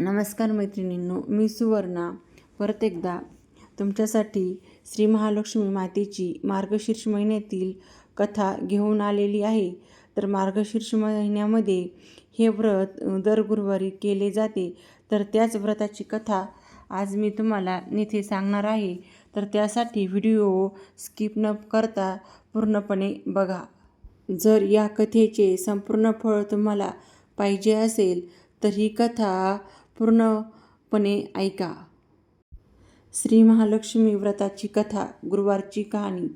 नमस्कार मैत्रिणींनो मी सुवर्णा. परत एकदा तुमच्यासाठी श्री महालक्ष्मी मातेची मार्गशीर्ष महिन्यातील कथा घेऊन आलेली आहे. तर मार्गशीर्ष महिन्यामध्ये हे व्रत दर गुरुवारी केले जाते. तर त्याच व्रताची कथा आज मी तुम्हाला इथे सांगणार आहे. तर त्यासाठी व्हिडिओ स्किप न करता पूर्णपणे बघा. जर या कथेचे संपूर्ण फळ तुम्हाला पाहिजे असेल तर ही कथा पूर्णपणे ऐका. श्री महालक्ष्मी व्रताची कथा गुरुवारची कहाणी.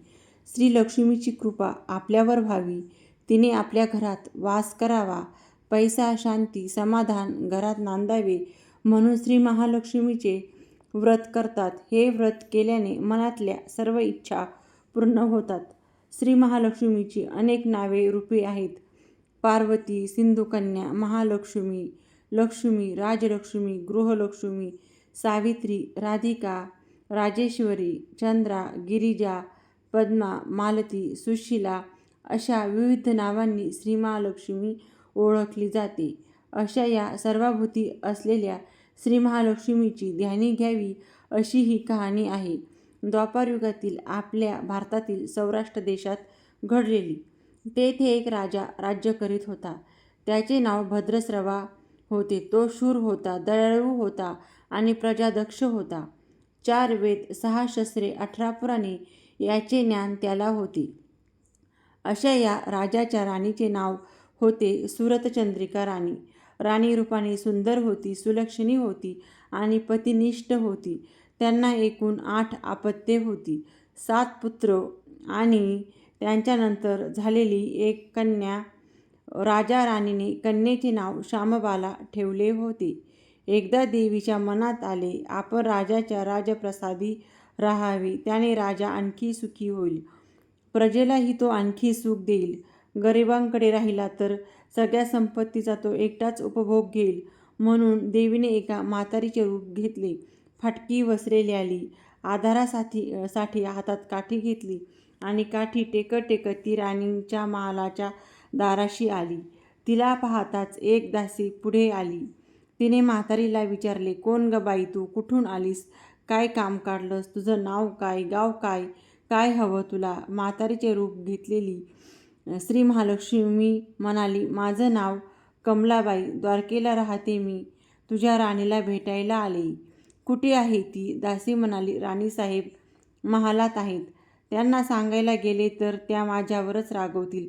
श्री लक्ष्मीची कृपा आपल्यावर व्हावी. तिने आपल्या घरात वास करावा. पैसा शांती समाधान घरात नांदावे म्हणून श्री महालक्ष्मीचे व्रत करतात. हे व्रत केल्याने मनातल्या सर्व इच्छा पूर्ण होतात. श्री महालक्ष्मीची अनेक नावे रूपे आहेत. पार्वती सिंधुकन्या महालक्ष्मी लक्ष्मी राजलक्ष्मी गृहलक्ष्मी सावित्री राधिका राजेश्वरी चंद्रा गिरिजा पद्मा मालती सुशिला अशा विविध नावांनी श्रीमहालक्ष्मी ओळखली जाते. अशा या सर्वाभूती असलेल्या श्रीमहालक्ष्मीची ध्यानी घ्यावी अशी ही कहाणी आहे. द्वापारयुगातील आपल्या भारतातील सौराष्ट्र देशात घडलेली. तेथे एक राजा राज्य करीत होता. त्याचे नाव भद्रस्रवा होते. तो शूर होता दयाळू होता आणि प्रजादक्ष होता. चार वेद सहा शस्त्रे अठरा पुराणे याचे ज्ञान त्याला होते. अशा या राजाच्या राणीचे नाव होते सुरतचंद्रिका राणी. राणी रूपाने सुंदर होती सुलक्षणी होती आणि पतिनिष्ठ होती. त्यांना एकूण आठ आपत्ये होती. सात पुत्र आणि त्यांच्यानंतर झालेली एक कन्या राजा राणीने कन्येचे नाव श्यामबाला ठेवले होते. एकदा देवीच्या मनात आले आपण राजाच्या राजप्रसादी राहावे त्याने राजा आणखी सुखी होईल. प्रजेलाही तो आणखी सुख देईल. गरिबांकडे राहिला तर सगळ्या संपत्तीचा तो एकटाच उपभोग घेईल. म्हणून देवीने एका म्हातारीचे रूप घेतले फाटकी वसरे आली आधारासाठी साठी हातात काठी घेतली आणि काठी टेकत टेकत ती राणींच्या महालाच्या दाराशी आली. तिला पाहताच एक दासी पुढे आली. तिने म्हातारीला विचारले कोण ग बाई तू? कुठून आलीस? काय काम काढलंस? तुझं नाव काय? गाव काय? काय हवं तुला? म्हातारीचे रूप घेतलेली श्री महालक्ष्मी म्हणाली माझं नाव कमलाबाई. द्वारकेला राहते मी. तुझ्या राणीला भेटायला आले. कुठे आहे ती? दासी म्हणाली राणीसाहेब महालात आहेत. त्यांना सांगायला गेले तर त्या माझ्यावरच रागवतील.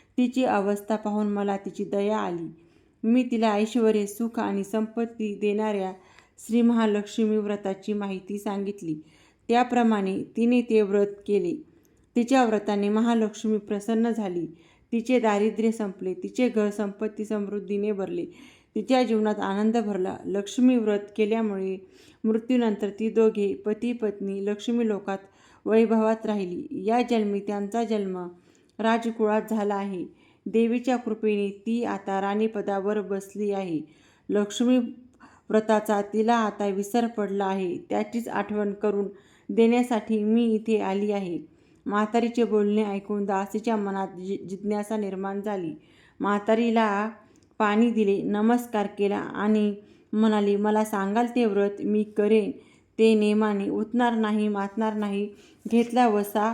तिची अवस्था पाहून मला तिची दया आली. मी तिला ऐश्वर सुख आणि संपत्ती देणाऱ्या श्री महालक्ष्मी व्रताची माहिती सांगितली. त्याप्रमाणे तिने ते व्रत केले. तिच्या व्रताने महालक्ष्मी प्रसन्न झाली. तिचे दारिद्र्य संपले. तिचे घर संपत्ती समृद्धीने भरले. तिच्या जीवनात आनंद भरला. लक्ष्मी व्रत केल्यामुळे मृत्यूनंतर ती दोघे पती पत्नी लक्ष्मी लोकात वैभवात राहिली. या जन्मी त्यांचा जन्म राजकुळात झाला आहे. देवीच्या कृपेने ती आता राणीपदावर बसली आहे. लक्ष्मी व्रताचा तिला आता विसर पडला आहे. त्याचीच आठवण करून देण्यासाठी मी इथे आली आहे. म्हातारीचे बोलणे ऐकून दासीच्या मनात जि जिज्ञासा निर्माण झाली. म्हातारीला पाणी दिले नमस्कार केला आणि म्हणाली मला सांगाल ते व्रत मी करेन. ते नेमाने उठणार नाही मातणार नाही. घेतला वसा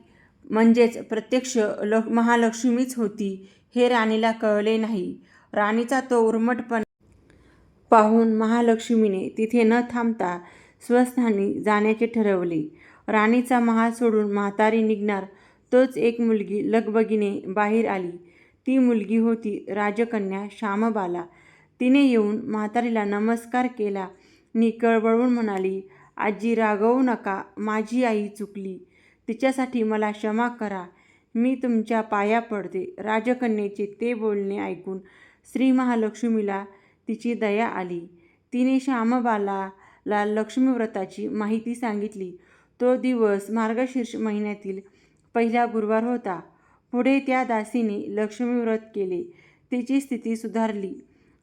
म्हणजेच प्रत्यक्ष ल महालक्ष्मीच होती. हे राणीला कळले नाही. राणीचा तो उर्मटपण पाहून महालक्ष्मीने तिथे न थांबता स्वस्थानी जाण्याचे ठरवले. राणीचा महाल सोडून म्हातारी निघणार तोच एक मुलगी लगबगीने बाहेर आली. ती मुलगी होती राजकन्या श्यामबाला. तिने येऊन म्हातारीला नमस्कार केला. नि कळवळून म्हणाली आजी रागवू नका. माझी आई चुकली. तिच्यासाठी मला क्षमा करा. मी तुमच्या पाया पडते. राजकन्येचे ते बोलणे ऐकून श्री महालक्ष्मीला तिची दया आली. तिने श्यामबालाला लक्ष्मीव्रताची माहिती सांगितली. तो दिवस मार्गशीर्ष महिन्यातील पहिला गुरुवार होता. पुढे त्या दासीने लक्ष्मीव्रत केले. तिची स्थिती सुधारली.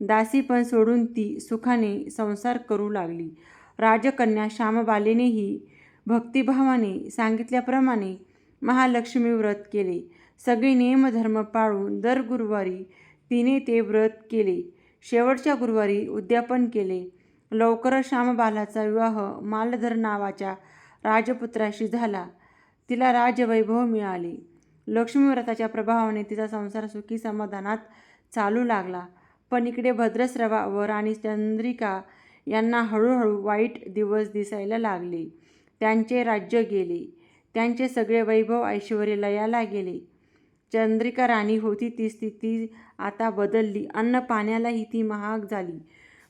दासी पण सोडून ती सुखाने संसार करू लागली. राजकन्या श्यामबालेनेही भक्तिभावाने सांगितल्याप्रमाणे महालक्ष्मी व्रत केले. सगळे नियमधर्म पाळून दर गुरुवारी तिने ते व्रत केले. शेवटच्या गुरुवारी उद्यापन केले. लवकरच श्यामबालाचा विवाह मालधर नावाच्या राजपुत्राशी झाला. तिला राजवैभव मिळाले. लक्ष्मीव्रताच्या प्रभावाने तिचा संसार सुखी समाधानात चालू लागला. पण इकडे भद्रस्रवावर आणि चंद्रिका यांना हळूहळू वाईट दिवस दिसायला लागले. त्यांचे राज्य गेले. त्यांचे सगळे वैभव ऐश्वर लयाला गेले. चंद्रिका राणी होती ती स्थिती आता बदलली. अन्न पाण्यालाही ती महाग झाली.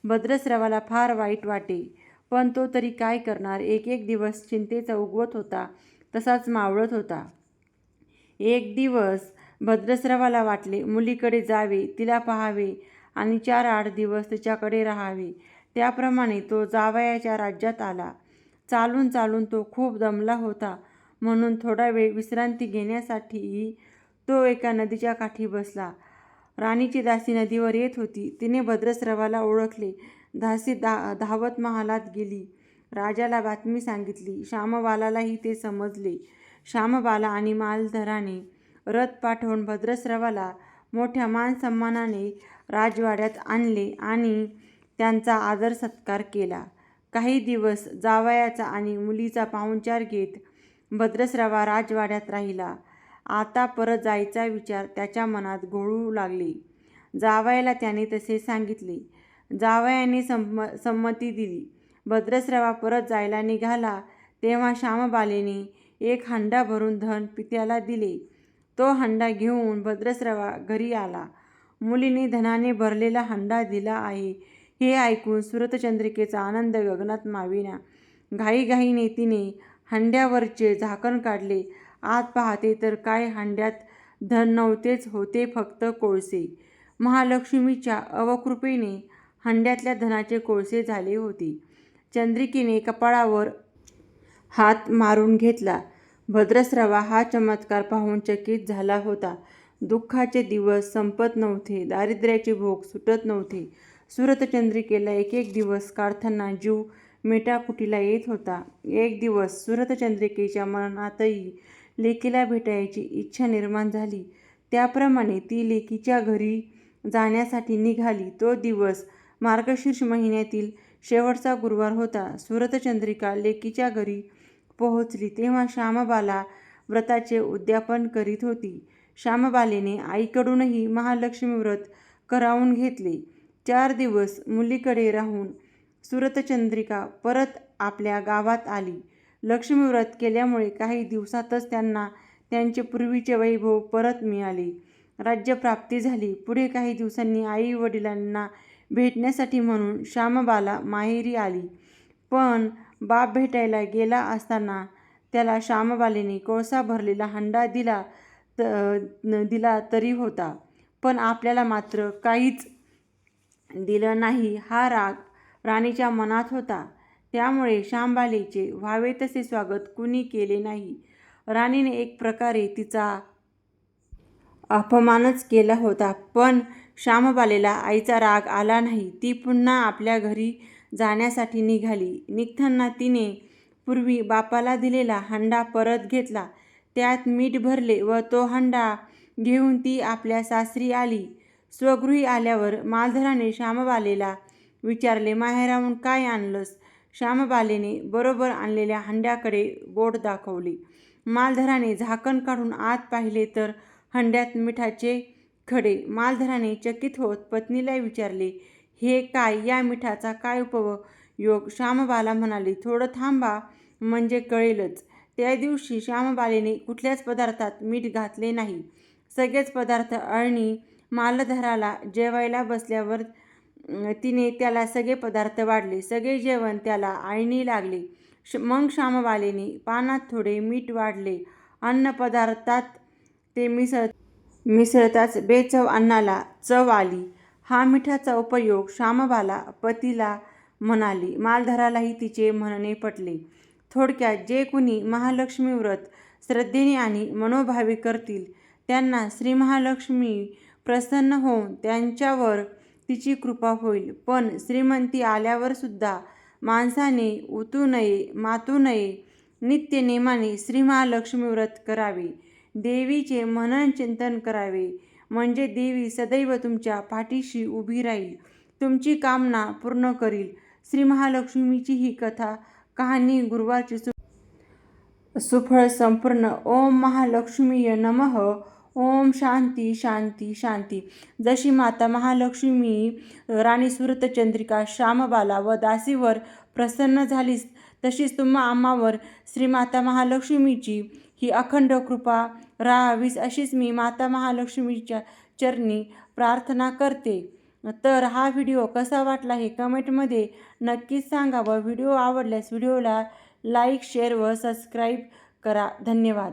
भद्रस्रवाला फार वाईट वाटे. पण तो तरी काय करणार? एक एक दिवस चिंतेचा उगवत होता. तसाच मावळत होता. एक दिवस भद्रस्रवाला वाटले मुलीकडे जावे तिला पाहावे आणि चार आठ दिवस तिच्याकडे राहावे. त्याप्रमाणे तो जावयाच्या राज्यात आला. चालून चालून तो खूप दमला होता. म्हणून थोडा वेळ विश्रांती घेण्यासाठीही तो एका नदीच्या काठी बसला. राणीची दासी नदीवर येत होती. तिने भद्रस्रवाला ओळखले. दासी दा धावत महालात गेली. राजाला बातमी सांगितली. श्यामबालालाही ते समजले. श्यामबाला आणि मालधराने रथ पाठवून भद्रस्रवाला मोठ्या मानसन्मानाने राजवाड्यात आणले आणि त्यांचा आदर सत्कार केला. काही दिवस जावयाचा आणि मुलीचा पाहुणचार घेत भद्रस्रावा राजवाड्यात राहिला. आता परत जायचा विचार त्याच्या मनात घोळू लागले. जावयाला त्याने तसे सांगितले. जावयाने संम संमती दिली. भद्रस्रावा परत जायला निघाला तेव्हा श्यामबालेने एक हंडा भरून धन पित्याला दिले. तो हंडा घेऊन भद्रस्रावा घरी आला. मुलीने धनाने भरलेला हंडा दिला आहे. हे ऐकून सुरतचंद्रिकेचा आनंद गगनात माविना घाईघाईने तिने हंड्यावरचे झाकण काढले. आत पाहते तर काय हंड्यात धन नव्हतेच होते फक्त कोळसे. महालक्ष्मीच्या अवकृपेने हंड्यातल्या धनाचे कोळसे झाले होते. चंद्रिकेने कपाळावर हात मारून घेतला. भद्रस्रवा हा चमत्कार पाहून चकित झाला होता. दुःखाचे दिवस संपत नव्हते दारिद्र्याचे भोग सुटत नव्हते. सुरतचंद्रिकेला एक एक दिवस काढताना जीव मेटाकुटीला येत होता. एक दिवस सुरतचंद्रिकेच्या मनातही लेकीला भेटायची इच्छा निर्माण झाली. त्याप्रमाणे ती लेकीच्या घरी जाण्यासाठी निघाली. तो दिवस मार्गशीर्ष महिन्यातील शेवटचा गुरुवार होता. सुरतचंद्रिका लेकीच्या घरी पोहोचली. तेव्हा श्यामबाला व्रताचे उद्यापन करीत होती. श्यामबालेने आईकडूनही महालक्ष्मी व्रत करावून घेतले. चार दिवस मुलीकडे राहून सुरतचंद्रिका परत आपल्या गावात आली. लक्ष्मी व्रत केल्यामुळे काही दिवसातच त्यांना त्यांचे पूर्वीचे वैभव परत मिळाले. राज्यप्राप्ती झाली. पुढे काही दिवसांनी आई वडिलांना भेटण्यासाठी म्हणून श्यामबाला माहेरी आली. पण बाप भेटायला गेला असताना त्याला श्यामबालेने कोळसा भरलेला हंडा दिला त दिला तरी होता. पण आपल्याला मात्र काहीच दिलं नाही. हा राग राणीच्या मनात होता. त्यामुळे श्यामबालेचे व्हावे तसे स्वागत कुणी केले नाही. राणीने एक प्रकारे तिचा अपमानच केला होता. पण श्यामबालेला आईचा राग आला नाही. ती पुन्हा आपल्या घरी जाण्यासाठी निघाली. निघताना तिने पूर्वी बापाला दिलेला हंडा परत घेतला. त्यात मीठ भरले व तो हंडा घेऊन ती आपल्या सासरी आली. स्वगृही आल्यावर मालधराने श्यामबालेला विचारले माहेराहून काय आणलंस? श्यामबालेने बरोबर आणलेल्या हंड्याकडे बोट दाखवले. मालधराने झाकण काढून आत पाहिले तर हंड्यात मिठाचे खडे. मालधराने चकित होत पत्नीला विचारले हे काय? या मिठाचा काय उपयोग? योग श्यामबाला म्हणाले थोडं थांबा म्हणजे कळेलच. त्या दिवशी श्यामबालेने कुठल्याच पदार्थात मीठ घातले नाही. सगळेच पदार्थ अळणी मालधराला जेवायला बसल्यावर तिने त्याला सगळे पदार्थ वाढले. सगळे जेवण त्याला आळणी लागले. श मग श्यामबालीने पानात थोडे मीठ वाढले. अन्नपदार्थात ते मिसळ मिसळताच बेचव अन्नाला चव आली. हा मिठाचा उपयोग श्यामबाला पतीला म्हणाली. मालधरालाही तिचे म्हणणे पटले. थोडक्यात जे कुणी महालक्ष्मी व्रत श्रद्धेने आणि मनोभावे करतील त्यांना श्री महालक्ष्मी प्रसन्न होऊन त्यांच्यावर तिची कृपा होईल. पण श्रीमंती आल्यावर सुद्धा माणसाने उतू नये मातू नये नित्य नेमाने श्रीमहालक्ष्मी व्रत करावे. देवीचे मनन चिंतन करावे. म्हणजे देवी सदैव तुमच्या पाठीशी उभी राहील. तुमची कामना पूर्ण करील. श्री महालक्ष्मीची ही कथा कहाणी गुरुवारची सु सुफळ संपूर्ण. ओम महालक्ष्मीय नमः. ओम शांती शांती शांती. जशी माता महालक्ष्मी राणी सुरतचंद्रिका श्यामबाला व दासीवर प्रसन्न झालीस तशीच तुम्हा आम्हावर श्री माता महालक्ष्मीची ही अखंड कृपा राहावीस अशीच मी माता महालक्ष्मीच्या चरणी प्रार्थना करते. तर हा व्हिडिओ कसा वाटला हे कमेंटमध्ये नक्कीच सांगा व व्हिडिओ आवडल्यास व्हिडिओला लाईक शेअर व सबस्क्राईब करा. धन्यवाद.